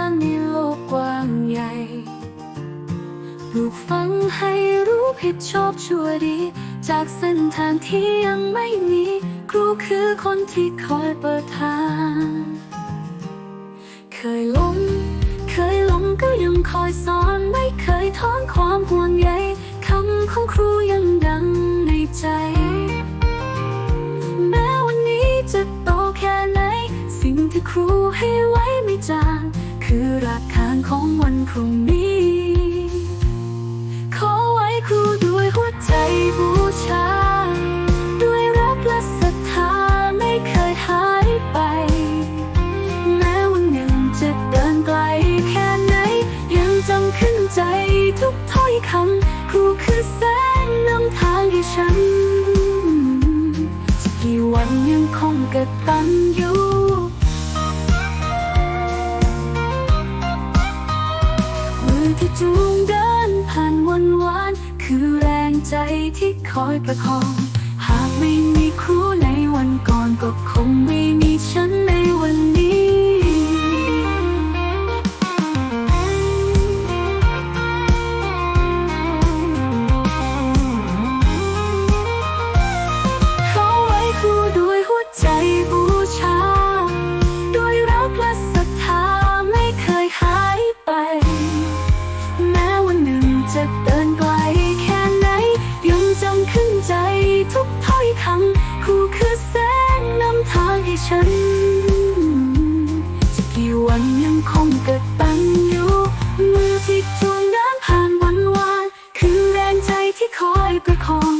างในโลกกว้างใหญ่ปลูกฝังให้รู้ผิดชอบชั่วดี จากเส้นทางที่ยังไม่มี ครูคือคนที่คอยเปิดทาง เคยล้มเคยหลงก็ยังคอยสอนไม่เคยท้อนความห่วงใยคำของครูยังดังในใจ แม้วันนี้จะโตแค่ไหน สิ่งที่ครูให้ไว้ไม่จางากฐานของวันพรุ่งนี้ ขอไว้ครูด้วยหัวใจบูชา ด้วยรักและศรัทธาไม่เคยหายไป แม้วันหนึ่งจะเดินไกลแค่ไหน ยังจำขึ้นใจทุกถ้อยคำครูคือแสงนำทางให้ฉันจะกี่วันยังคงกตันอยู่ จูงเดินผ่านวันวาน คือแรงใจที่คอยประคอง หากไม่มีครูในวันก่อนก็คง ฉันจะกี่วันยังคงเกตันอยู่มือที่จูงน้ำผ่านวันวานคือแรงใจที่คอยประคอง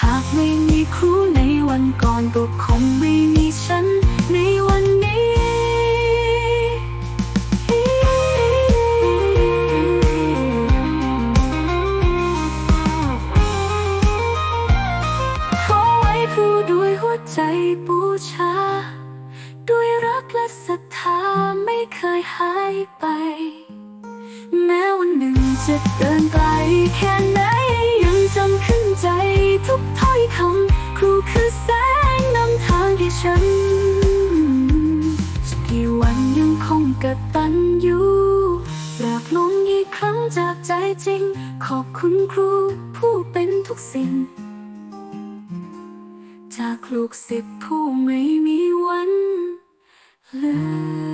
หากไม่มีครูในวันก่อนก็คงไม่มีฉันในวันนี้ขอไว้ครูด้วยหัวใจบูชา ด้วยรักและศรัทธาไม่เคยหายไป แม้วันหนึ่งจะเดินไกลแค่ไหนยังจำขึ้นใจทุกถ้อยคำครูคือแสงนำทางให้ฉันกี่วันยังคงกตันอยู่อยากลงอีกครั้งจากใจจริง ขอบคุณครูผู้เป็นทุกสิ่ง จากลูกศิษย์ผู้ไม่มี Mm.